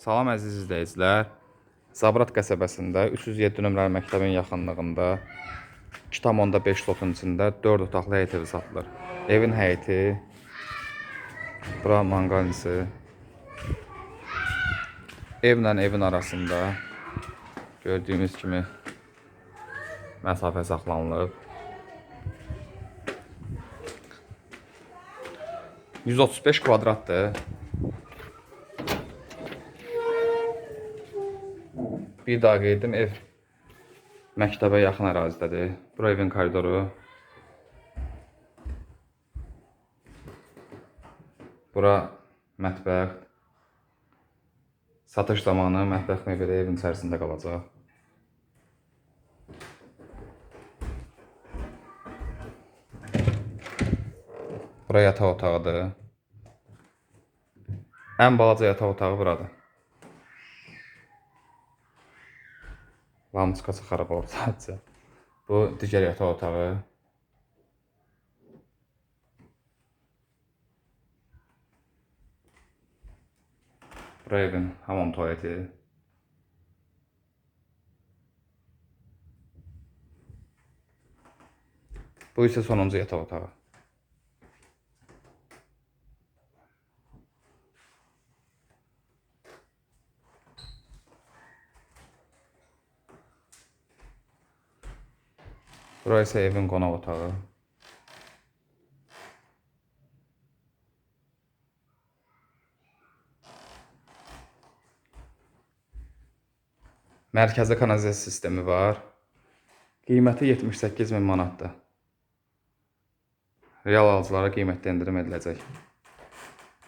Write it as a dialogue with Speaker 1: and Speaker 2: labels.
Speaker 1: Salam əziz izləyicilər. Zabrat qəsəbəsində 307 nömrəli məktəbin yaxınlığında 2,5 lotun içində 4 otaqlı həyət evi satılır. Evin həyəti bura manqalisi evlə evin arasında gördüyümüz kimi məsafə saxlanılıb. 135 kvadratdır. Bir daha qeyd edim, ev məktəbə yaxın ərazidədir. Bura evin koridoru. Bura mətbəx. Satış zamanı mətbəx mebeli evin içərisində qalacaq. Bura yataq otağıdır. Ən balaca yataq otağı buradır. Lampoçkası xarab olub sadəcə. Bu digər yataq otağı. Bura evin hamam tualeti. Bu isə sonuncu yataq otağı. Bura isə evin qonaq otağı. Mərkəzi kanalizasiya sistemi var. Qiyməti 78 min manatdır. Real alıcılara qiymətdə endirim ediləcək.